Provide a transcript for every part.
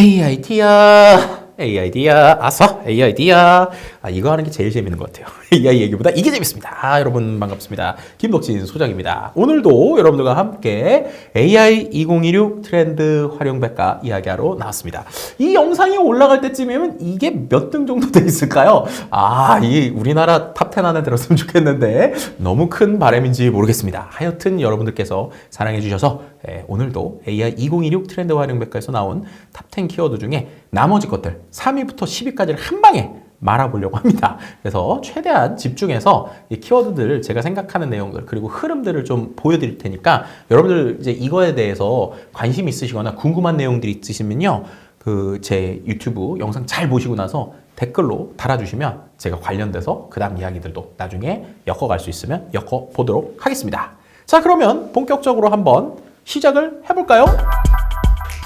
AID야. AID야. 아싸 AID야. 아 이거 하는 게 제일 재밌는 것 같아요 AI 얘기보다 이게 재밌습니다. 아, 여러분 반갑습니다. 김덕진 소장입니다. 오늘도 여러분들과 함께 AI 2016 트렌드 활용백과 이야기하러 나왔습니다. 이 영상이 올라갈 때쯤이면 이게 몇 등 정도 돼 있을까요? 아 이 우리나라 탑10 안에 들었으면 좋겠는데 너무 큰 바람인지 모르겠습니다. 하여튼 여러분들께서 사랑해 주셔서 예, 오늘도 AI 2016 트렌드 활용백과에서 나온 탑10 키워드 중에 나머지 것들 3위부터 10위까지를 한 방에 말아보려고 합니다. 그래서 최대한 집중해서 이 키워드들을 제가 생각하는 내용들 그리고 흐름들을 좀 보여드릴 테니까 여러분들 이제 이거에 대해서 관심 있으시거나 궁금한 내용들이 있으시면요. 그 제 유튜브 영상 잘 보시고 나서 댓글로 달아주시면 제가 관련돼서 그 다음 이야기들도 나중에 엮어갈 수 있으면 엮어보도록 하겠습니다. 자, 그러면 본격적으로 한번 시작을 해볼까요?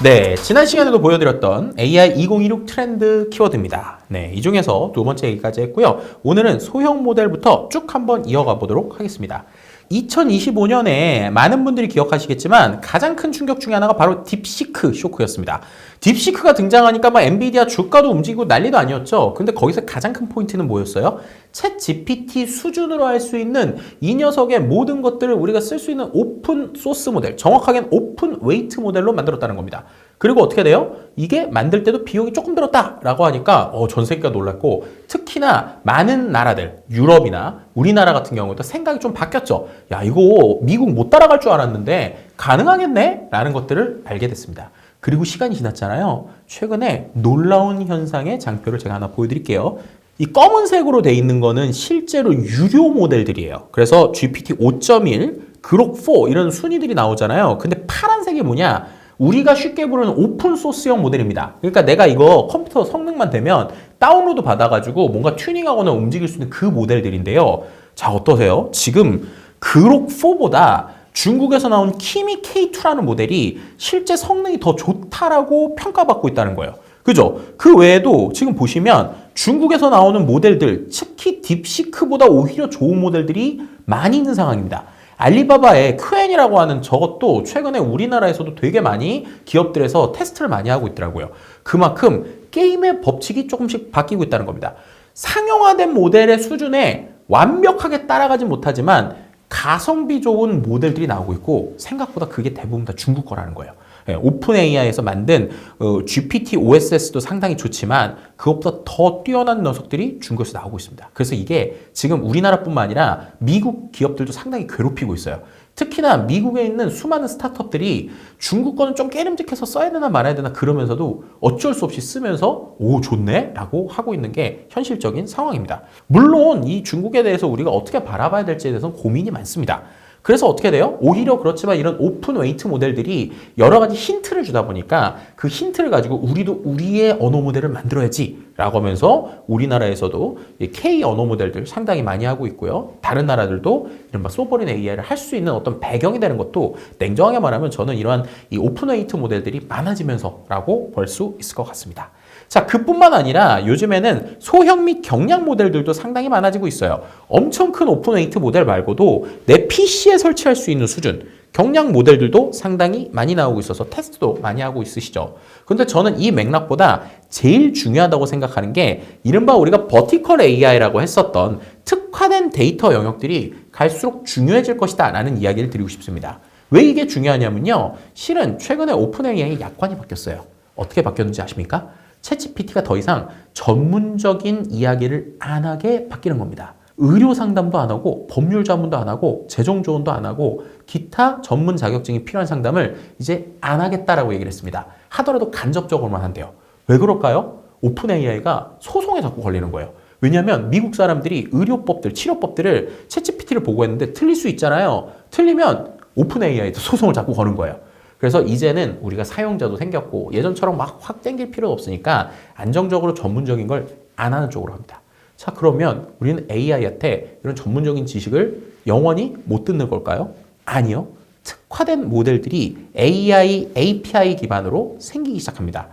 네, 지난 시간에도 보여드렸던 AI 2016 트렌드 키워드입니다. 네, 이 중에서 두 번째 얘기까지 했고요. 오늘은 소형 모델부터 쭉 한번 이어가 보도록 하겠습니다. 2025년에 많은 분들이 기억하시겠지만 가장 큰 충격 중에 하나가 바로 딥시크 쇼크였습니다. 딥시크가 등장하니까 막 엔비디아 주가도 움직이고 난리도 아니었죠. 근데 거기서 가장 큰 포인트는 뭐였어요? 챗 GPT 수준으로 할 수 있는 이 녀석의 모든 것들을 우리가 쓸 수 있는 오픈 소스 모델, 정확하게는 오픈 웨이트 모델로 만들었다는 겁니다. 그리고 어떻게 돼요? 이게 만들 때도 비용이 조금 들었다라고 하니까 어, 전 세계가 놀랐고 특히나 많은 나라들, 유럽이나 우리나라 같은 경우도 생각이 좀 바뀌었죠. 야 이거 미국 못 따라갈 줄 알았는데 가능하겠네? 라는 것들을 알게 됐습니다. 그리고 시간이 지났잖아요. 최근에 놀라운 현상의 장표를 제가 하나 보여드릴게요. 이 검은색으로 돼 있는 거는 실제로 유료 모델들이에요. 그래서 GPT 5.1, 그록 4 이런 순위들이 나오잖아요. 근데 파란색이 뭐냐? 우리가 쉽게 부르는 오픈 소스형 모델입니다. 그러니까 내가 이거 컴퓨터 성능만 되면 다운로드 받아가지고 뭔가 튜닝하거나 움직일 수 있는 그 모델들인데요. 자, 어떠세요? 지금 그록 4보다 중국에서 나온 키미 K2라는 모델이 실제 성능이 더 좋다라고 평가받고 있다는 거예요. 그죠? 그 외에도 지금 보시면 중국에서 나오는 모델들, 특히 딥시크보다 오히려 좋은 모델들이 많이 있는 상황입니다. 알리바바의 크엔이라고 하는 저것도 최근에 우리나라에서도 되게 많이 기업들에서 테스트를 많이 하고 있더라고요. 그만큼 게임의 법칙이 조금씩 바뀌고 있다는 겁니다. 상용화된 모델의 수준에 완벽하게 따라가지 못하지만 가성비 좋은 모델들이 나오고 있고 생각보다 그게 대부분 다 중국 거라는 거예요. 예, 오픈 AI에서 만든 어, GPT OSS도 상당히 좋지만 그것보다 더 뛰어난 녀석들이 중국에서 나오고 있습니다. 그래서 이게 지금 우리나라뿐만 아니라 미국 기업들도 상당히 괴롭히고 있어요. 특히나 미국에 있는 수많은 스타트업들이 중국 거는 좀 깨름직해서 써야 되나 말아야 되나 그러면서도 어쩔 수 없이 쓰면서 오 좋네 라고 하고 있는 게 현실적인 상황입니다. 물론 이 중국에 대해서 우리가 어떻게 바라봐야 될지에 대해서는 고민이 많습니다. 그래서 어떻게 돼요? 오히려 그렇지만 이런 오픈 웨이트 모델들이 여러 가지 힌트를 주다 보니까 그 힌트를 가지고 우리도 우리의 언어 모델을 만들어야지 라고 하면서 우리나라에서도 이 K 언어 모델들 상당히 많이 하고 있고요. 다른 나라들도 이른바 소버린 AI를 할 수 있는 어떤 배경이 되는 것도 냉정하게 말하면 저는 이러한 이 오픈 웨이트 모델들이 많아지면서라고 볼 수 있을 것 같습니다. 자, 그뿐만 아니라 요즘에는 소형 및 경량 모델들도 상당히 많아지고 있어요. 엄청 큰 오픈웨이트 모델 말고도 내 PC에 설치할 수 있는 수준, 경량 모델들도 상당히 많이 나오고 있어서 테스트도 많이 하고 있으시죠. 근데 저는 이 맥락보다 제일 중요하다고 생각하는 게 이른바 우리가 버티컬 AI라고 했었던 특화된 데이터 영역들이 갈수록 중요해질 것이다 라는 이야기를 드리고 싶습니다. 왜 이게 중요하냐면요. 실은 최근에 오픈 AI의 약관이 바뀌었어요. 어떻게 바뀌었는지 아십니까? 챗GPT가 더 이상 전문적인 이야기를 안 하게 바뀌는 겁니다. 의료 상담도 안 하고 법률 자문도 안 하고 재정 조언도 안 하고 기타 전문 자격증이 필요한 상담을 이제 안 하겠다라고 얘기를 했습니다. 하더라도 간접적으로만 한대요. 왜 그럴까요? 오픈 AI가 소송에 자꾸 걸리는 거예요. 왜냐하면 미국 사람들이 의료법들, 치료법들을 챗GPT를 보고 했는데 틀릴 수 있잖아요. 틀리면 오픈 AI도 소송을 자꾸 거는 거예요. 그래서 이제는 우리가 사용자도 생겼고 예전처럼 막 확 땡길 필요가 없으니까 안정적으로 전문적인 걸 안 하는 쪽으로 합니다. 자, 그러면 우리는 AI한테 이런 전문적인 지식을 영원히 못 듣는 걸까요? 아니요. 특화된 모델들이 AI, API 기반으로 생기기 시작합니다.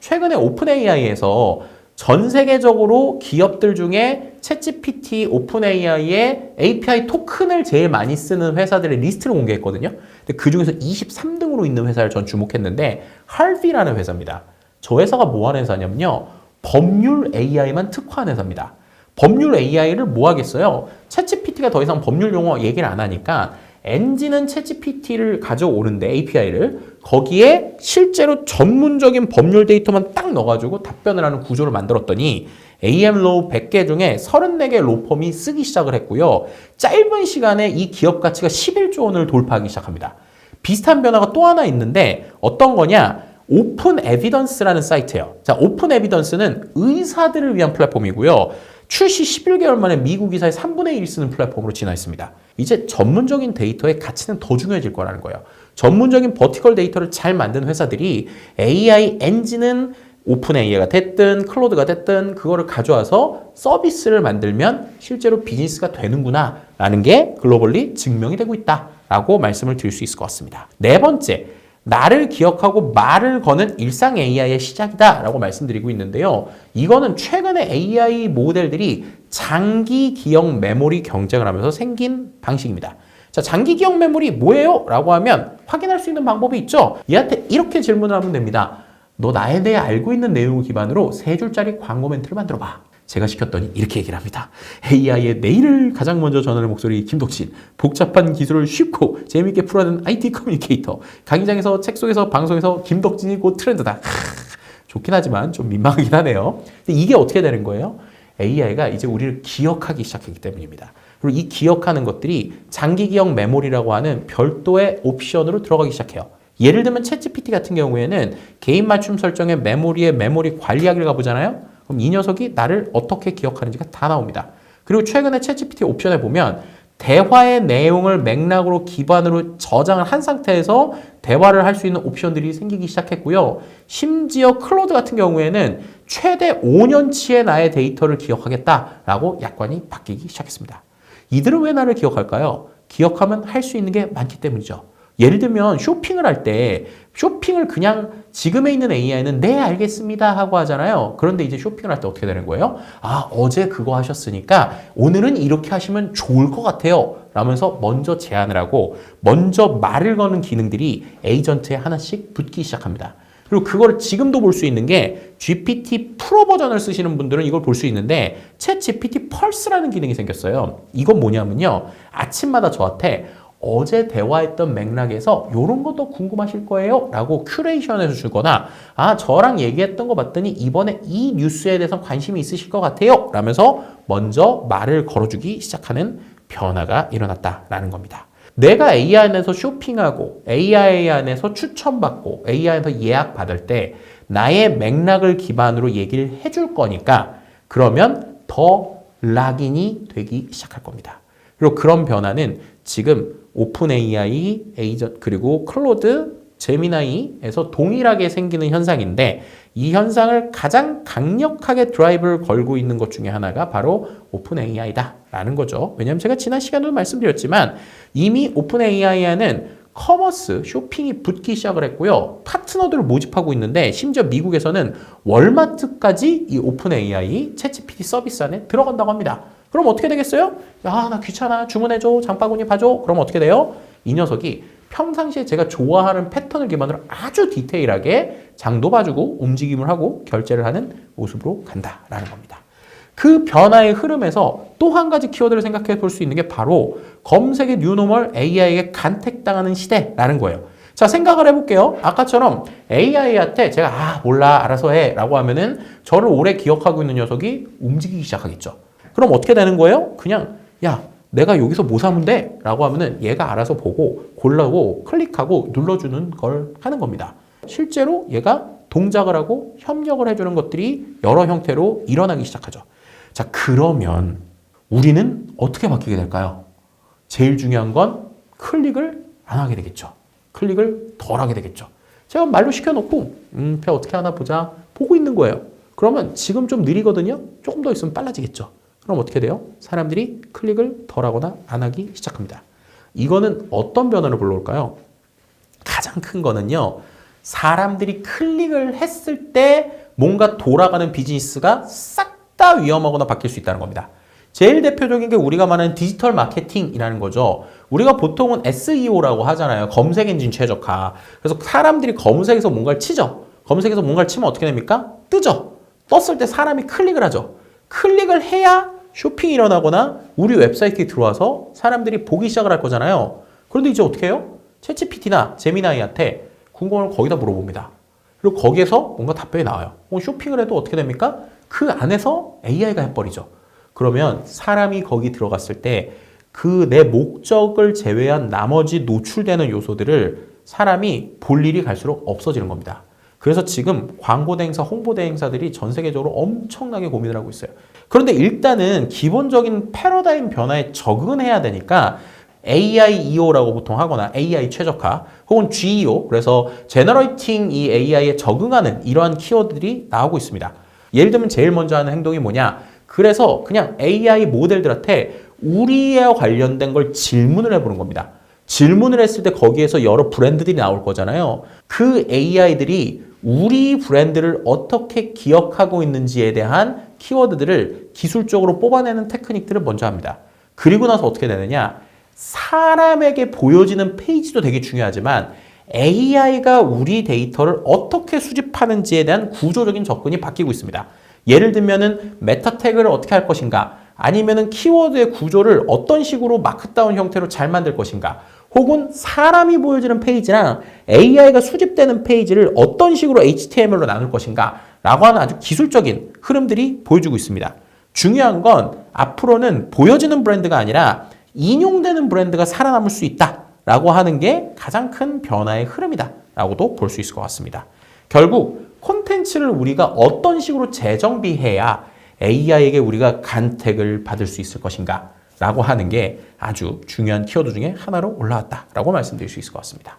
최근에 오픈 AI에서 전 세계적으로 기업들 중에 챗GPT 오픈 AI의 API 토큰을 제일 많이 쓰는 회사들의 리스트를 공개했거든요. 근데 그 중에서 23등으로 있는 회사를 전 주목했는데 할비라는 회사입니다. 저 회사가 뭐 하는 회사냐면요. 법률 AI만 특화한 회사입니다. 법률 AI를 뭐 하겠어요? 챗GPT가 더 이상 법률 용어 얘기를 안 하니까 엔진은 챗GPT를 가져오는데 API를 거기에 실제로 전문적인 법률 데이터만 딱 넣어가지고 답변을 하는 구조를 만들었더니 AM 로우 100개 중에 34개 로펌이 쓰기 시작을 했고요. 짧은 시간에 이 기업 가치가 11조 원을 돌파하기 시작합니다. 비슷한 변화가 또 하나 있는데 어떤 거냐? 오픈 에비던스라는 사이트예요. 자, 오픈 에비던스는 의사들을 위한 플랫폼이고요. 출시 11개월 만에 미국 의사의 3분의 1을 쓰는 플랫폼으로 진화했습니다. 이제 전문적인 데이터의 가치는 더 중요해질 거라는 거예요. 전문적인 버티컬 데이터를 잘 만든 회사들이 AI 엔진은 오픈 AI가 됐든 클로드가 됐든 그거를 가져와서 서비스를 만들면 실제로 비즈니스가 되는구나 라는 게 글로벌리 증명이 되고 있다 라고 말씀을 드릴 수 있을 것 같습니다. 네 번째, 나를 기억하고 말을 거는 일상 AI의 시작이다 라고 말씀드리고 있는데요. 이거는 최근에 AI 모델들이 장기 기억 메모리 경쟁을 하면서 생긴 방식입니다. 자, 장기 기억 메모리 뭐예요? 라고 하면 확인할 수 있는 방법이 있죠. 얘한테 이렇게 질문을 하면 됩니다. 너 나에 대해 알고 있는 내용을 기반으로 세 줄짜리 광고 멘트를 만들어 봐. 제가 시켰더니 이렇게 얘기를 합니다. AI의 내일을 가장 먼저 전하는 목소리 김독신. 복잡한 기술을 쉽고 재미있게 풀어내는 IT 커뮤니케이터. 강의장에서 책 속에서 방송에서 김덕진이 곧 트렌드다. 하, 좋긴 하지만 좀 민망하긴 하네요. 근데 이게 어떻게 되는 거예요? AI가 이제 우리를 기억하기 시작했기 때문입니다. 그리고 이 기억하는 것들이 장기 기억 메모리라고 하는 별도의 옵션으로 들어가기 시작해요. 예를 들면 챗GPT 같은 경우에는 개인 맞춤 설정의 메모리의 메모리 관리하기를 가보잖아요. 그럼 이 녀석이 나를 어떻게 기억하는지가 다 나옵니다. 그리고 최근에 챗GPT 옵션에 보면 대화의 내용을 맥락으로 기반으로 저장을 한 상태에서 대화를 할 수 있는 옵션들이 생기기 시작했고요. 심지어 클로드 같은 경우에는 최대 5년치의 나의 데이터를 기억하겠다라고 약관이 바뀌기 시작했습니다. 이들은 왜 나를 기억할까요? 기억하면 할 수 있는 게 많기 때문이죠. 예를 들면 쇼핑을 할 때 쇼핑을 그냥 지금에 있는 AI는 네 알겠습니다 하고 하잖아요. 그런데 이제 쇼핑을 할 때 어떻게 되는 거예요? 아 어제 그거 하셨으니까 오늘은 이렇게 하시면 좋을 것 같아요. 라면서 먼저 제안을 하고 먼저 말을 거는 기능들이 에이전트에 하나씩 붙기 시작합니다. 그리고 그걸 지금도 볼 수 있는 게 GPT 프로 버전을 쓰시는 분들은 이걸 볼 수 있는데 챗 GPT 펄스라는 기능이 생겼어요. 이건 뭐냐면요. 아침마다 저한테 어제 대화했던 맥락에서 이런 것도 궁금하실 거예요 라고 큐레이션해서 주거나 아 저랑 얘기했던 거 봤더니 이번에 이 뉴스에 대해서 관심이 있으실 것 같아요 라면서 먼저 말을 걸어주기 시작하는 변화가 일어났다라는 겁니다. 내가 AI 안에서 쇼핑하고 AI 안에서 추천받고 AI 안에서 예약 받을 때 나의 맥락을 기반으로 얘기를 해줄 거니까 그러면 더 락인이 되기 시작할 겁니다. 그리고 그런 변화는 지금 오픈 AI, 에이전 그리고 클로드, 제미나이에서 동일하게 생기는 현상인데 이 현상을 가장 강력하게 드라이브를 걸고 있는 것 중에 하나가 바로 오픈 AI다라는 거죠. 왜냐하면 제가 지난 시간에도 말씀드렸지만 이미 오픈 AI에는 커머스, 쇼핑이 붙기 시작을 했고요. 파트너들을 모집하고 있는데 심지어 미국에서는 월마트까지 이 오픈 AI 챗GPT 서비스 안에 들어간다고 합니다. 그럼 어떻게 되겠어요? 야, 나 귀찮아. 주문해줘. 장바구니 봐줘. 그럼 어떻게 돼요? 이 녀석이 평상시에 제가 좋아하는 패턴을 기반으로 아주 디테일하게 장도 봐주고 움직임을 하고 결제를 하는 모습으로 간다라는 겁니다. 그 변화의 흐름에서 또 한 가지 키워드를 생각해 볼 수 있는 게 바로 검색의 뉴노멀 AI에게 간택당하는 시대라는 거예요. 자, 생각을 해볼게요. 아까처럼 AI한테 제가, 아, 몰라, 알아서 해. 라고 하면은 저를 오래 기억하고 있는 녀석이 움직이기 시작하겠죠. 그럼 어떻게 되는 거예요? 그냥 야 내가 여기서 뭐 사면 돼? 라고 하면은 얘가 알아서 보고 골라고 클릭하고 눌러주는 걸 하는 겁니다. 실제로 얘가 동작을 하고 협력을 해주는 것들이 여러 형태로 일어나기 시작하죠. 자, 그러면 우리는 어떻게 바뀌게 될까요? 제일 중요한 건 클릭을 안 하게 되겠죠. 클릭을 덜 하게 되겠죠. 제가 말로 시켜놓고, 음, 표 어떻게 하나 보자. 보고 있는 거예요. 그러면 지금 좀 느리거든요? 조금 더 있으면 빨라지겠죠. 그럼 어떻게 돼요? 사람들이 클릭을 덜 하거나 안 하기 시작합니다. 이거는 어떤 변화를 불러올까요? 가장 큰 거는요. 사람들이 클릭을 했을 때 뭔가 돌아가는 비즈니스가 싹 다 위험하거나 바뀔 수 있다는 겁니다. 제일 대표적인 게 우리가 말하는 디지털 마케팅이라는 거죠. 우리가 보통은 SEO라고 하잖아요. 검색 엔진 최적화. 그래서 사람들이 검색에서 뭔가를 치죠. 검색해서 뭔가를 치면 어떻게 됩니까? 뜨죠. 떴을 때 사람이 클릭을 하죠. 클릭을 해야 쇼핑이 일어나거나 우리 웹사이트에 들어와서 사람들이 보기 시작을 할 거잖아요. 그런데 이제 어떻게 해요? 채찌PT나 제미나이한테 궁금한 걸 거기다 물어봅니다. 그리고 거기에서 뭔가 답변이 나와요. 어, 쇼핑을 해도 어떻게 됩니까? 그 안에서 AI가 해버리죠. 그러면 사람이 거기 들어갔을 때 그 내 목적을 제외한 나머지 노출되는 요소들을 사람이 볼 일이 갈수록 없어지는 겁니다. 그래서 지금 광고 대행사, 홍보 대행사들이 전 세계적으로 엄청나게 고민을 하고 있어요. 그런데 일단은 기본적인 패러다임 변화에 적응해야 되니까 AIEO라고 보통 하거나 AI 최적화 혹은 GEO 그래서 Generating 이 AI에 적응하는 이러한 키워드들이 나오고 있습니다. 예를 들면 제일 먼저 하는 행동이 뭐냐? 그래서 그냥 AI 모델들한테 우리에 관련된 걸 질문을 해보는 겁니다. 질문을 했을 때 거기에서 여러 브랜드들이 나올 거잖아요. 그 AI들이 우리 브랜드를 어떻게 기억하고 있는지에 대한 키워드들을 기술적으로 뽑아내는 테크닉들을 먼저 합니다. 그리고 나서 어떻게 되느냐? 사람에게 보여지는 페이지도 되게 중요하지만 AI가 우리 데이터를 어떻게 수집하는지에 대한 구조적인 접근이 바뀌고 있습니다. 예를 들면은 메타 태그를 어떻게 할 것인가? 아니면은 키워드의 구조를 어떤 식으로 마크다운 형태로 잘 만들 것인가? 혹은 사람이 보여지는 페이지랑 AI가 수집되는 페이지를 어떤 식으로 HTML로 나눌 것인가? 라고 하는 아주 기술적인 흐름들이 보여주고 있습니다. 중요한 건 앞으로는 보여지는 브랜드가 아니라 인용되는 브랜드가 살아남을 수 있다 라고 하는 게 가장 큰 변화의 흐름이다 라고도 볼 수 있을 것 같습니다. 결국 콘텐츠를 우리가 어떤 식으로 재정비해야 AI에게 우리가 간택을 받을 수 있을 것인가 라고 하는 게 아주 중요한 키워드 중에 하나로 올라왔다라고 말씀드릴 수 있을 것 같습니다.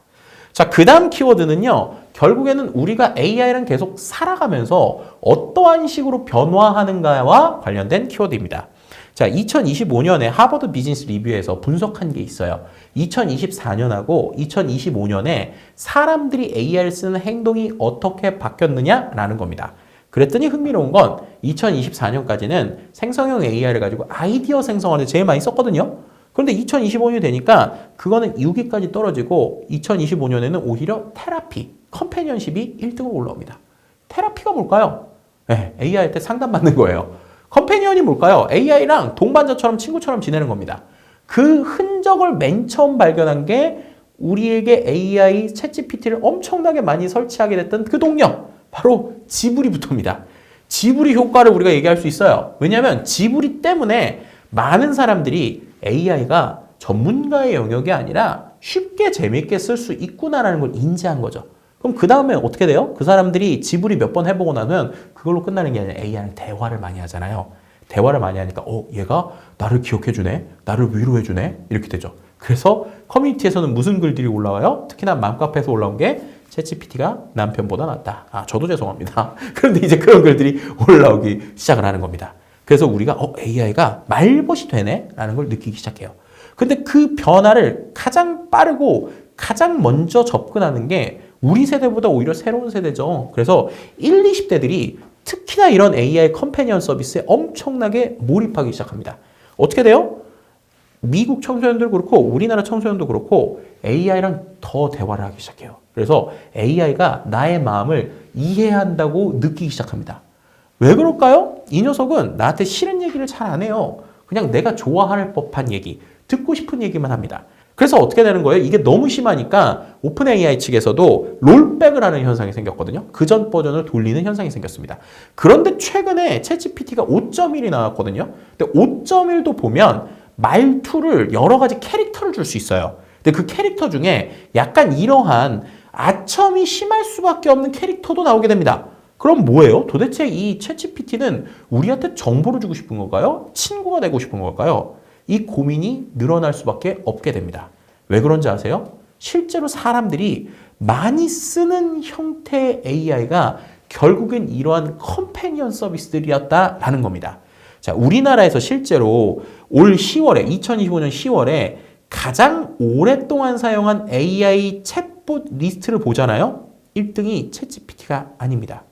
자, 그 다음 키워드는요, 결국에는 우리가 AI랑 계속 살아가면서 어떠한 식으로 변화하는가와 관련된 키워드입니다. 자, 2025년에 하버드 비즈니스 리뷰에서 분석한 게 있어요. 2024년하고 2025년에 사람들이 AI를 쓰는 행동이 어떻게 바뀌었느냐라는 겁니다. 그랬더니 흥미로운 건 2024년까지는 생성형 AI를 가지고 아이디어 생성하는 데 제일 많이 썼거든요. 그런데 2025년이 되니까 그거는 6위까지 떨어지고 2025년에는 오히려 테라피, 컴패니언십이 1등으로 올라옵니다. 테라피가 뭘까요? 네, AI 할때 상담받는 거예요. 컴패니언이 뭘까요? AI랑 동반자처럼 친구처럼 지내는 겁니다. 그 흔적을 맨 처음 발견한 게 우리에게 AI 챗GPT를 엄청나게 많이 설치하게 됐던 그 동력, 바로 지브리부터입니다. 지브리 효과를 우리가 얘기할 수 있어요. 왜냐하면 지브리 때문에 많은 사람들이 AI가 전문가의 영역이 아니라 쉽게 재밌게 쓸 수 있구나라는 걸 인지한 거죠. 그럼 그 다음에 어떻게 돼요? 그 사람들이 지브리 몇 번 해보고 나면 그걸로 끝나는 게 아니라 AI랑 대화를 많이 하잖아요. 대화를 많이 하니까 어 얘가 나를 기억해주네, 나를 위로해주네 이렇게 되죠. 그래서 커뮤니티에서는 무슨 글들이 올라와요? 특히나 맘카페에서 올라온 게 챗GPT가 남편보다 낫다. 아 저도 죄송합니다. 그런데 이제 그런 글들이 올라오기 시작을 하는 겁니다. 그래서 우리가 어 AI가 말벗이 되네 라는 걸 느끼기 시작해요. 근데 그 변화를 가장 빠르고 가장 먼저 접근하는 게 우리 세대보다 오히려 새로운 세대죠. 그래서 1, 20대들이 특히나 이런 AI 컴패니언 서비스에 엄청나게 몰입하기 시작합니다. 어떻게 돼요? 미국 청소년도 그렇고 우리나라 청소년도 그렇고 AI랑 더 대화를 하기 시작해요. 그래서 AI가 나의 마음을 이해한다고 느끼기 시작합니다. 왜 그럴까요? 이 녀석은 나한테 싫은 얘기를 잘 안 해요. 그냥 내가 좋아할 법한 얘기, 듣고 싶은 얘기만 합니다. 그래서 어떻게 되는 거예요? 이게 너무 심하니까 오픈 AI 측에서도 롤백을 하는 현상이 생겼거든요. 그 전 버전을 돌리는 현상이 생겼습니다. 그런데 최근에 챗GPT가 5.1이 나왔거든요. 근데 5.1도 보면 말투를 여러 가지 캐릭터를 줄 수 있어요. 근데 그 캐릭터 중에 약간 이러한 아첨이 심할 수밖에 없는 캐릭터도 나오게 됩니다. 그럼 뭐예요? 도대체 이 챗GPT는 우리한테 정보를 주고 싶은 건가요? 친구가 되고 싶은 걸까요? 이 고민이 늘어날 수밖에 없게 됩니다. 왜 그런지 아세요? 실제로 사람들이 많이 쓰는 형태의 AI가 결국엔 이러한 컴패니언 서비스들이었다라는 겁니다. 자, 우리나라에서 실제로 올 10월에, 2025년 10월에 가장 오랫동안 사용한 AI 챗봇 리스트를 보잖아요. 1등이 챗GPT가 아닙니다.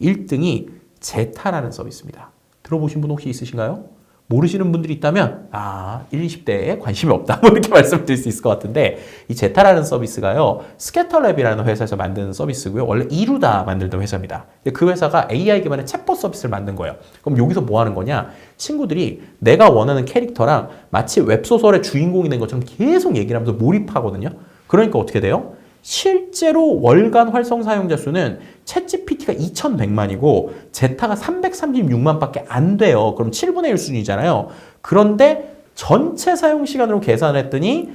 1등이 제타라는 서비스입니다. 들어보신 분 혹시 있으신가요? 모르시는 분들이 있다면 아 1, 20대에 관심이 없다. 뭐 이렇게 말씀드릴 수 있을 것 같은데 이 제타라는 서비스가요 스캐터랩이라는 회사에서 만든 서비스고요. 원래 이루다 만들던 회사입니다. 그 회사가 AI 기반의 챗봇 서비스를 만든 거예요. 그럼 여기서 뭐 하는 거냐? 친구들이 내가 원하는 캐릭터랑 마치 웹소설의 주인공이 된 것처럼 계속 얘기를 하면서 몰입하거든요. 그러니까 어떻게 돼요? 실제로 월간 활성 사용자 수는 챗GPT가 2,100만이고 제타가 336만밖에 안 돼요. 그럼 7분의 1 수준이잖아요. 그런데 전체 사용 시간으로 계산했더니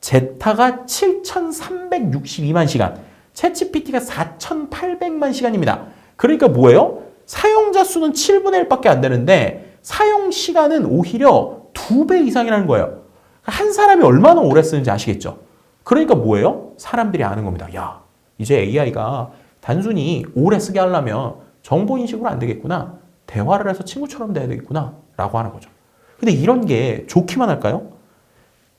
제타가 7,362만 시간, 챗GPT가 4,800만 시간입니다. 그러니까 뭐예요? 사용자 수는 7분의 1밖에 안 되는데 사용 시간은 오히려 2배 이상이라는 거예요. 한 사람이 얼마나 오래 쓰는지 아시겠죠? 그러니까 뭐예요? 사람들이 아는 겁니다. 야, 이제 AI가 단순히 오래 쓰게 하려면 정보 인식으로 안 되겠구나. 대화를 해서 친구처럼 돼야 되겠구나. 라고 하는 거죠. 근데 이런 게 좋기만 할까요?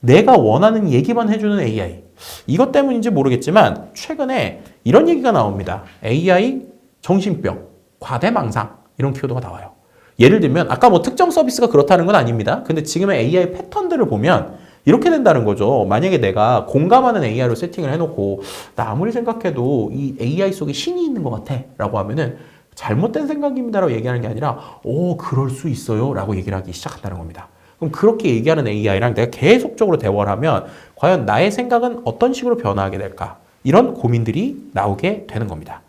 내가 원하는 얘기만 해주는 AI. 이것 때문인지 모르겠지만 최근에 이런 얘기가 나옵니다. AI 정신병, 과대망상 이런 키워드가 나와요. 예를 들면 아까 뭐 특정 서비스가 그렇다는 건 아닙니다. 근데 지금의 AI 패턴들을 보면 이렇게 된다는 거죠. 만약에 내가 공감하는 AI로 세팅을 해놓고 나 아무리 생각해도 이 AI 속에 신이 있는 것 같아 라고 하면은 잘못된 생각입니다라고 얘기하는 게 아니라 오 그럴 수 있어요 라고 얘기를 하기 시작한다는 겁니다. 그럼 그렇게 얘기하는 AI랑 내가 계속적으로 대화를 하면 과연 나의 생각은 어떤 식으로 변화하게 될까? 이런 고민들이 나오게 되는 겁니다.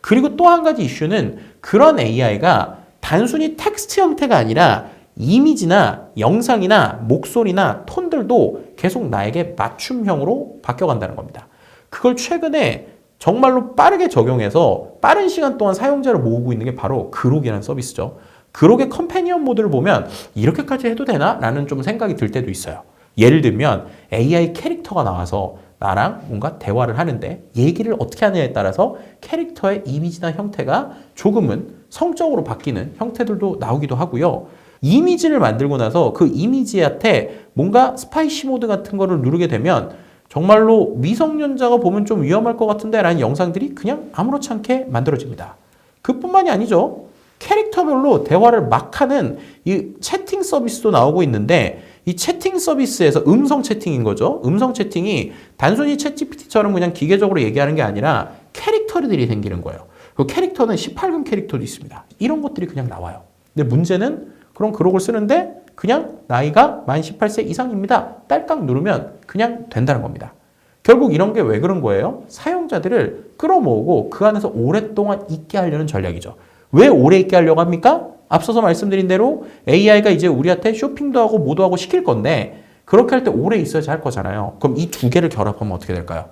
그리고 또 한 가지 이슈는 그런 AI가 단순히 텍스트 형태가 아니라 이미지나 영상이나 목소리나 톤들도 계속 나에게 맞춤형으로 바뀌어간다는 겁니다. 그걸 최근에 정말로 빠르게 적용해서 빠른 시간 동안 사용자를 모으고 있는 게 바로 그록이라는 서비스죠. 그록의 컴패니언 모드를 보면 이렇게까지 해도 되나? 라는 좀 생각이 들 때도 있어요. 예를 들면 AI 캐릭터가 나와서 나랑 뭔가 대화를 하는데 얘기를 어떻게 하느냐에 따라서 캐릭터의 이미지나 형태가 조금은 성적으로 바뀌는 형태들도 나오기도 하고요. 이미지를 만들고 나서 그 이미지한테 뭔가 스파이시 모드 같은 거를 누르게 되면 정말로 미성년자가 보면 좀 위험할 것 같은데 라는 영상들이 그냥 아무렇지 않게 만들어집니다. 그뿐만이 아니죠. 캐릭터별로 대화를 막 하는 이 채팅 서비스도 나오고 있는데 이 채팅 서비스에서 음성 채팅인 거죠. 음성 채팅이 단순히 챗 GPT처럼 그냥 기계적으로 얘기하는 게 아니라 캐릭터들이 생기는 거예요. 그 캐릭터는 18금 캐릭터도 있습니다. 이런 것들이 그냥 나와요. 근데 문제는 그런 그록을 쓰는데 그냥 나이가 만 18세 이상입니다. 딸깍 누르면 그냥 된다는 겁니다. 결국 이런 게 왜 그런 거예요? 사용자들을 끌어모으고 그 안에서 오랫동안 있게 하려는 전략이죠. 왜 오래 있게 하려고 합니까? 앞서서 말씀드린 대로 AI가 이제 우리한테 쇼핑도 하고 뭐도 하고 시킬 건데 그렇게 할 때 오래 있어야지 할 거잖아요. 그럼 이 두 개를 결합하면 어떻게 될까요?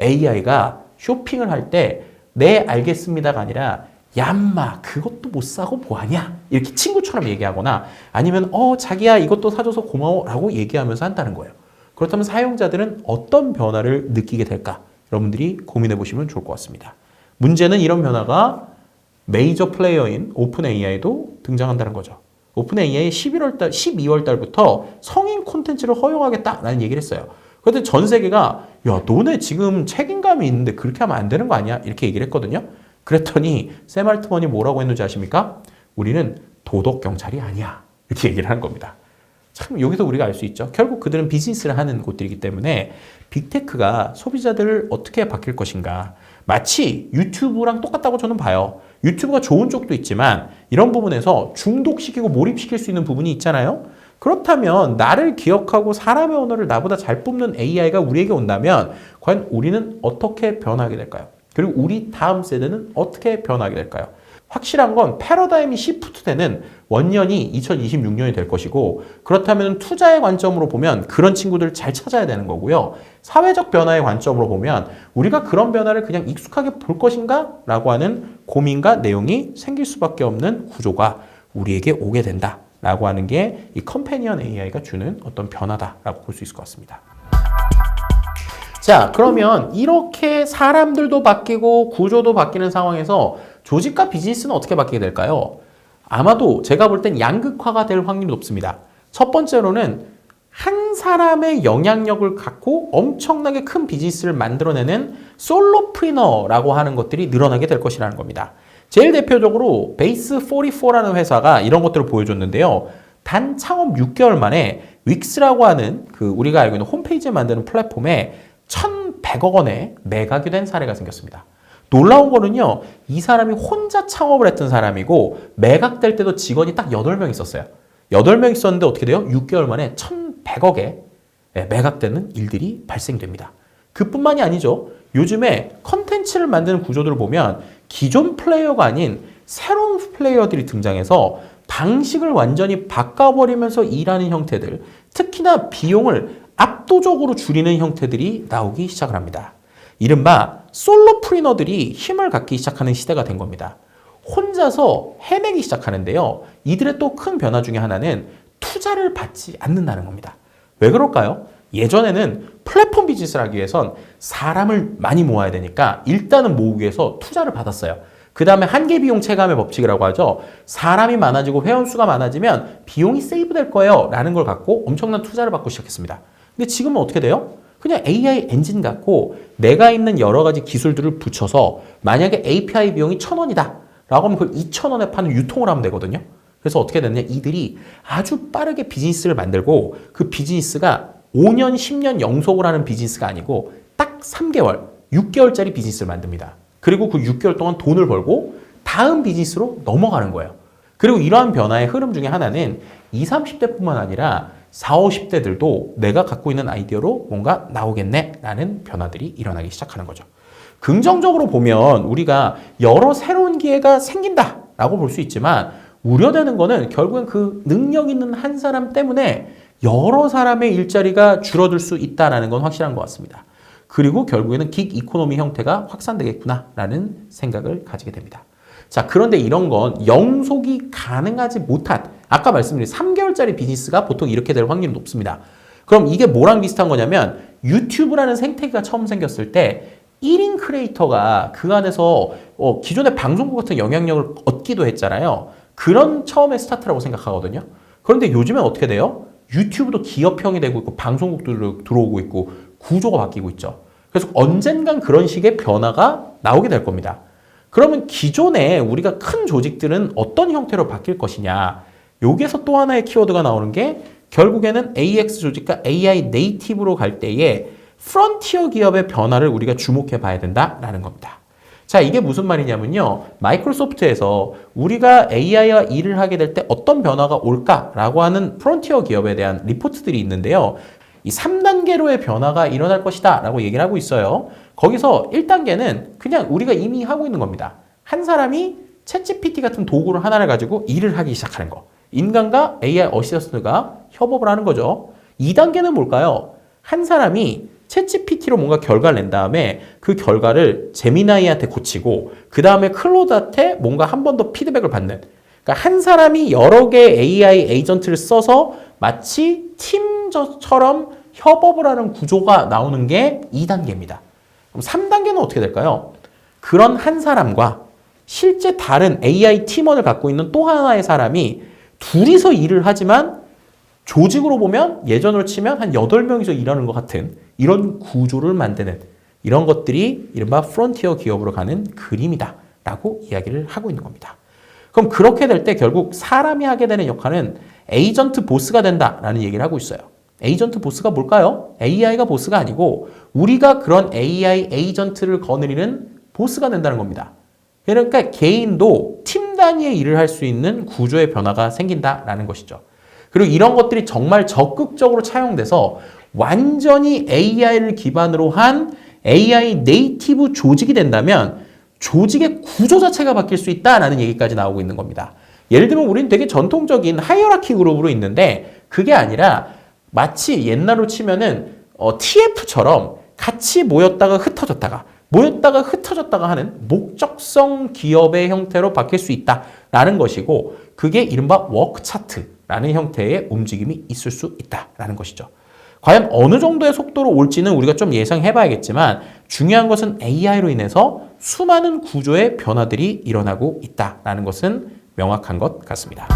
AI가 쇼핑을 할 때 네 알겠습니다가 아니라 얌마 그것도 못 사고 뭐하냐 이렇게 친구처럼 얘기하거나 아니면 어 자기야 이것도 사줘서 고마워라고 얘기하면서 한다는 거예요. 그렇다면 사용자들은 어떤 변화를 느끼게 될까? 여러분들이 고민해 보시면 좋을 것 같습니다. 문제는 이런 변화가 메이저 플레이어인 오픈 AI도 등장한다는 거죠. 오픈 AI 11월 달, 12월 달부터 성인 콘텐츠를 허용하겠다라는 얘기를 했어요. 그런데 전 세계가 야, 너네 지금 책임감이 있는데 그렇게 하면 안 되는 거 아니야? 이렇게 얘기를 했거든요. 그랬더니 샘 알트먼이 뭐라고 했는지 아십니까? 우리는 도덕 경찰이 아니야. 이렇게 얘기를 하는 겁니다. 참 여기서 우리가 알 수 있죠. 결국 그들은 비즈니스를 하는 곳들이기 때문에 빅테크가 소비자들을 어떻게 바뀔 것인가. 마치 유튜브랑 똑같다고 저는 봐요. 유튜브가 좋은 쪽도 있지만 이런 부분에서 중독시키고 몰입시킬 수 있는 부분이 있잖아요. 그렇다면 나를 기억하고 사람의 언어를 나보다 잘 뽑는 AI가 우리에게 온다면 과연 우리는 어떻게 변하게 될까요? 그리고 우리 다음 세대는 어떻게 변하게 될까요? 확실한 건 패러다임이 시프트되는 원년이 2026년이 될 것이고 그렇다면 투자의 관점으로 보면 그런 친구들을 잘 찾아야 되는 거고요. 사회적 변화의 관점으로 보면 우리가 그런 변화를 그냥 익숙하게 볼 것인가? 라고 하는 고민과 내용이 생길 수밖에 없는 구조가 우리에게 오게 된다. 라고 하는 게 이 컴패니언 AI가 주는 어떤 변화다라고 볼 수 있을 것 같습니다. 자, 그러면 이렇게 사람들도 바뀌고 구조도 바뀌는 상황에서 조직과 비즈니스는 어떻게 바뀌게 될까요? 아마도 제가 볼 땐 양극화가 될 확률이 높습니다. 첫 번째로는 한 사람의 영향력을 갖고 엄청나게 큰 비즈니스를 만들어내는 솔로프리너라고 하는 것들이 늘어나게 될 것이라는 겁니다. 제일 대표적으로 베이스 44라는 회사가 이런 것들을 보여줬는데요. 단 창업 6개월 만에 윅스라고 하는 그 우리가 알고 있는 홈페이지 만드는 플랫폼에 1,100억 원에 매각이 된 사례가 생겼습니다. 놀라운 거는요, 이 사람이 혼자 창업을 했던 사람이고, 매각될 때도 직원이 딱 8명 있었어요. 8명 있었는데 어떻게 돼요? 6개월 만에 1,100억에 매각되는 일들이 발생됩니다. 그뿐만이 아니죠. 요즘에 컨텐츠를 만드는 구조들을 보면 기존 플레이어가 아닌 새로운 플레이어들이 등장해서 방식을 완전히 바꿔버리면서 일하는 형태들, 특히나 비용을 압도적으로 줄이는 형태들이 나오기 시작을 합니다. 이른바 솔로 프리너들이 힘을 갖기 시작하는 시대가 된 겁니다. 혼자서 해내기 시작하는데요. 이들의 또 큰 변화 중에 하나는 투자를 받지 않는다는 겁니다. 왜 그럴까요? 예전에는 플랫폼 비즈니스를 하기 위해선 사람을 많이 모아야 되니까 일단은 모으기 위해서 투자를 받았어요. 그 다음에 한계 비용 체감의 법칙이라고 하죠. 사람이 많아지고 회원수가 많아지면 비용이 세이브 될 거예요. 라는 걸 갖고 엄청난 투자를 받고 시작했습니다. 근데 지금은 어떻게 돼요? 그냥 AI 엔진 갖고 내가 있는 여러 가지 기술들을 붙여서 만약에 API 비용이 천 원이다. 라고 하면 그걸 2천 원에 파는 유통을 하면 되거든요. 그래서 어떻게 되느냐. 이들이 아주 빠르게 비즈니스를 만들고 그 비즈니스가 5년, 10년 영속을 하는 비즈니스가 아니고 딱 3개월, 6개월짜리 비즈니스를 만듭니다. 그리고 그 6개월 동안 돈을 벌고 다음 비즈니스로 넘어가는 거예요. 그리고 이러한 변화의 흐름 중에 하나는 20, 30대뿐만 아니라 40, 50대들도 내가 갖고 있는 아이디어로 뭔가 나오겠네 라는 변화들이 일어나기 시작하는 거죠. 긍정적으로 보면 우리가 여러 새로운 기회가 생긴다 라고 볼 수 있지만 우려되는 거는 결국엔 그 능력 있는 한 사람 때문에 여러 사람의 일자리가 줄어들 수 있다는 건 확실한 것 같습니다. 그리고 결국에는 긱 이코노미 형태가 확산되겠구나라는 생각을 가지게 됩니다. 자, 그런데 이런 건 영속이 가능하지 못한 아까 말씀드린 3개월짜리 비즈니스가 보통 이렇게 될 확률이 높습니다. 그럼 이게 뭐랑 비슷한 거냐면 유튜브라는 생태계가 처음 생겼을 때 1인 크리에이터가 그 안에서 어, 기존의 방송국 같은 영향력을 얻기도 했잖아요. 그런 처음의 스타트라고 생각하거든요. 그런데 요즘엔 어떻게 돼요? 유튜브도 기업형이 되고 있고 방송국도 들어오고 있고 구조가 바뀌고 있죠. 그래서 언젠간 그런 식의 변화가 나오게 될 겁니다. 그러면 기존에 우리가 큰 조직들은 어떤 형태로 바뀔 것이냐. 여기에서 또 하나의 키워드가 나오는 게 결국에는 AX 조직과 AI 네이티브로 갈 때에 프론티어 기업의 변화를 우리가 주목해 봐야 된다라는 겁니다. 자, 이게 무슨 말이냐면요. 마이크로소프트에서 우리가 AI와 일을 하게 될 때 어떤 변화가 올까라고 하는 프론티어 기업에 대한 리포트들이 있는데요. 이 3단계로의 변화가 일어날 것이다 라고 얘기를 하고 있어요. 거기서 1단계는 그냥 우리가 이미 하고 있는 겁니다. 한 사람이 챗GPT 같은 도구를 하나를 가지고 일을 하기 시작하는 거. 인간과 AI 어시스턴트가 협업을 하는 거죠. 2단계는 뭘까요? 한 사람이 챗GPT로 뭔가 결과를 낸 다음에 그 결과를 제미나이한테 고치고 그 다음에 클로드한테 뭔가 한 번 더 피드백을 받는 그러니까 한 사람이 여러 개의 AI 에이전트를 써서 마치 팀처럼 협업을 하는 구조가 나오는 게 2단계입니다. 그럼 3단계는 어떻게 될까요? 그런 한 사람과 실제 다른 AI 팀원을 갖고 있는 또 하나의 사람이 둘이서 일을 하지만 조직으로 보면 예전으로 치면 한 8명이서 일하는 것 같은 이런 구조를 만드는 이런 것들이 이른바 프론티어 기업으로 가는 그림이다 라고 이야기를 하고 있는 겁니다. 그럼 그렇게 될 때 결국 사람이 하게 되는 역할은 에이전트 보스가 된다라는 얘기를 하고 있어요. 에이전트 보스가 뭘까요? AI가 보스가 아니고 우리가 그런 AI 에이전트를 거느리는 보스가 된다는 겁니다. 그러니까 개인도 팀 단위의 일을 할 수 있는 구조의 변화가 생긴다라는 것이죠. 그리고 이런 것들이 정말 적극적으로 차용돼서 완전히 AI를 기반으로 한 AI 네이티브 조직이 된다면 조직의 구조 자체가 바뀔 수 있다라는 얘기까지 나오고 있는 겁니다. 예를 들면 우리는 되게 전통적인 하이어라키 그룹으로 있는데 그게 아니라 마치 옛날로 치면은 어, TF처럼 같이 모였다가 흩어졌다가 모였다가 흩어졌다가 하는 목적성 기업의 형태로 바뀔 수 있다라는 것이고 그게 이른바 워크 차트라는 형태의 움직임이 있을 수 있다라는 것이죠. 과연 어느 정도의 속도로 올지는 우리가 좀 예상해 봐야겠지만 중요한 것은 AI로 인해서 수많은 구조의 변화들이 일어나고 있다라는 것은 명확한 것 같습니다.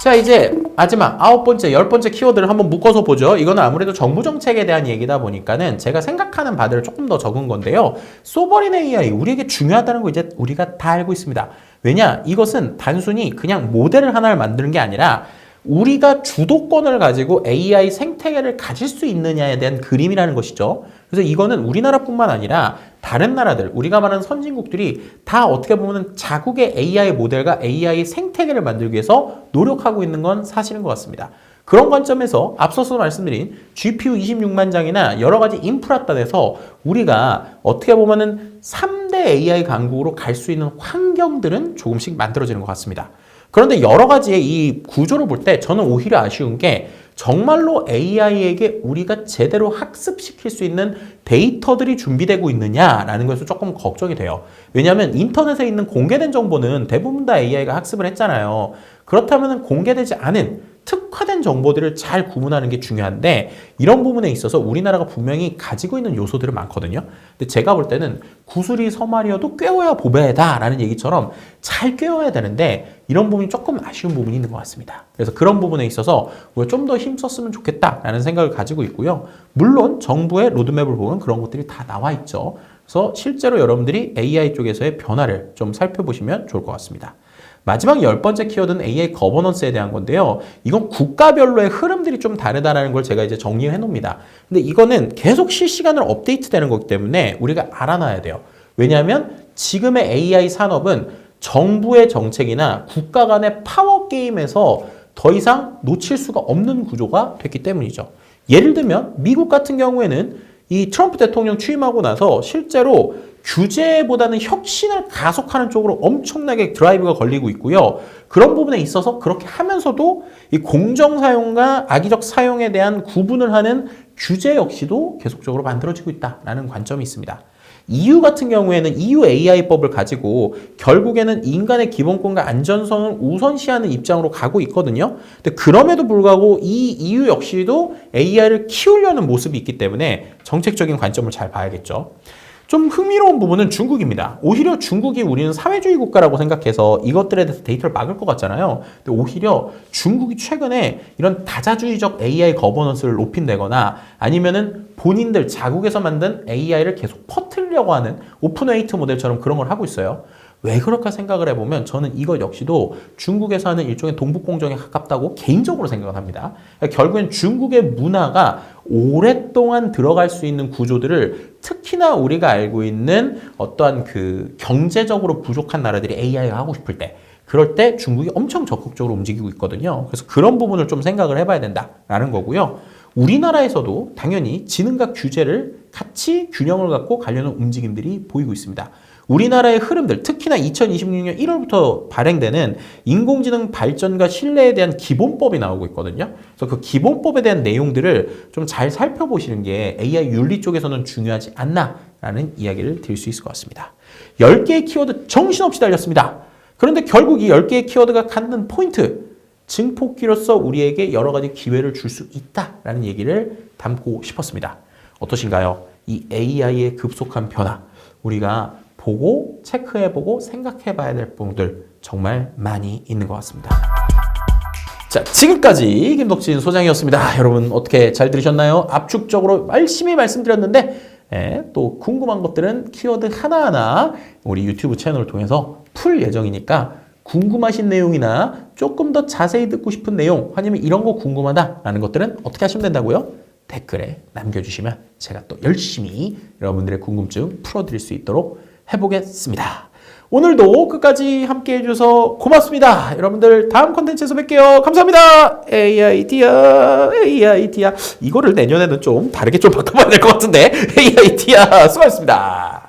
자 이제 마지막 아홉 번째 열 번째 키워드를 한번 묶어서 보죠. 이거는 아무래도 정부 정책에 대한 얘기다 보니까는 제가 생각하는 바들을 조금 더 적은 건데요. 소버린 AI 우리에게 중요하다는 거 이제 우리가 다 알고 있습니다. 왜냐? 이것은 단순히 그냥 모델을 하나를 만드는 게 아니라 우리가 주도권을 가지고 AI 생태계를 가질 수 있느냐에 대한 그림이라는 것이죠. 그래서 이거는 우리나라뿐만 아니라 다른 나라들, 우리가 말하는 선진국들이 다 어떻게 보면 자국의 AI 모델과 AI 생태계를 만들기 위해서 노력하고 있는 건 사실인 것 같습니다. 그런 관점에서 앞서서 말씀드린 GPU 26만 장이나 여러 가지 인프라 단에서 우리가 어떻게 보면은 3대 AI 강국으로 갈 수 있는 환경들은 조금씩 만들어지는 것 같습니다. 그런데 여러 가지의 이 구조를 볼 때 저는 오히려 아쉬운 게 정말로 AI에게 우리가 제대로 학습시킬 수 있는 데이터들이 준비되고 있느냐라는 것에서 조금 걱정이 돼요. 왜냐하면 인터넷에 있는 공개된 정보는 대부분 다 AI가 학습을 했잖아요. 그렇다면 공개되지 않은 특화된 정보들을 잘 구분하는 게 중요한데 이런 부분에 있어서 우리나라가 분명히 가지고 있는 요소들은 많거든요. 근데 제가 볼 때는 구슬이 서말이어도 꿰어야 보배다라는 얘기처럼 잘 꿰어야 되는데 이런 부분이 조금 아쉬운 부분이 있는 것 같습니다. 그래서 그런 부분에 있어서 우리가 좀 더 힘썼으면 좋겠다라는 생각을 가지고 있고요. 물론 정부의 로드맵을 보면 그런 것들이 다 나와 있죠. 그래서 실제로 여러분들이 AI 쪽에서의 변화를 좀 살펴보시면 좋을 것 같습니다. 마지막 열 번째 키워드는 AI 거버넌스에 대한 건데요. 이건 국가별로의 흐름들이 좀 다르다라는 걸 제가 이제 정리해 놓습니다. 근데 이거는 계속 실시간으로 업데이트되는 거기 때문에 우리가 알아놔야 돼요. 왜냐하면 지금의 AI 산업은 정부의 정책이나 국가 간의 파워 게임에서 더 이상 놓칠 수가 없는 구조가 됐기 때문이죠. 예를 들면 미국 같은 경우에는 이 트럼프 대통령 취임하고 나서 실제로 규제보다는 혁신을 가속하는 쪽으로 엄청나게 드라이브가 걸리고 있고요. 그런 부분에 있어서 그렇게 하면서도 이 공정 사용과 악의적 사용에 대한 구분을 하는 규제 역시도 계속적으로 만들어지고 있다라는 관점이 있습니다. EU 같은 경우에는 EU AI법을 가지고 결국에는 인간의 기본권과 안전성을 우선시하는 입장으로 가고 있거든요. 근데 그럼에도 불구하고 이 EU 역시도 AI를 키우려는 모습이 있기 때문에 정책적인 관점을 잘 봐야겠죠. 좀 흥미로운 부분은 중국입니다. 오히려 중국이 우리는 사회주의 국가라고 생각해서 이것들에 대해서 데이터를 막을 것 같잖아요. 근데 오히려 중국이 최근에 이런 다자주의적 AI 거버넌스를 높인다거나 아니면은 본인들 자국에서 만든 AI를 계속 퍼뜨리려고 하는 오픈 웨이트 모델처럼 그런 걸 하고 있어요. 왜 그럴까 생각을 해보면 저는 이것 역시도 중국에서 하는 일종의 동북공정에 가깝다고 개인적으로 생각을 합니다. 그러니까 결국엔 중국의 문화가 오랫동안 들어갈 수 있는 구조들을 특히나 우리가 알고 있는 어떠한 그 경제적으로 부족한 나라들이 AI가 하고 싶을 때 그럴 때 중국이 엄청 적극적으로 움직이고 있거든요. 그래서 그런 부분을 좀 생각을 해봐야 된다라는 거고요. 우리나라에서도 당연히 지능과 규제를 같이 균형을 갖고 가려는 움직임들이 보이고 있습니다. 우리나라의 흐름들, 특히나 2026년 1월부터 발행되는 인공지능 발전과 신뢰에 대한 기본법이 나오고 있거든요. 그래서 그 기본법에 대한 내용들을 좀 잘 살펴보시는 게 AI 윤리 쪽에서는 중요하지 않나라는 이야기를 드릴 수 있을 것 같습니다. 10개의 키워드 정신없이 달렸습니다. 그런데 결국 이 10개의 키워드가 갖는 포인트, 증폭기로서 우리에게 여러 가지 기회를 줄 수 있다라는 얘기를 담고 싶었습니다. 어떠신가요? 이 AI의 급속한 변화, 우리가 보고 체크해보고 생각해봐야 될 부분들 정말 많이 있는 것 같습니다. 자, 지금까지 김덕진 소장이었습니다. 여러분 어떻게 잘 들으셨나요? 압축적으로 열심히 말씀드렸는데 예, 또 궁금한 것들은 키워드 하나하나 우리 유튜브 채널을 통해서 풀 예정이니까 궁금하신 내용이나 조금 더 자세히 듣고 싶은 내용 아니면 이런 거 궁금하다라는 것들은 어떻게 하시면 된다고요? 댓글에 남겨주시면 제가 또 열심히 여러분들의 궁금증 풀어드릴 수 있도록 해보겠습니다. 오늘도 끝까지 함께 해주셔서 고맙습니다. 여러분들 다음 컨텐츠에서 뵐게요. 감사합니다. AIT야, AIT야. 이거를 내년에는 좀 다르게 좀 바꿔봐야 될 것 같은데. AIT야. 수고하셨습니다.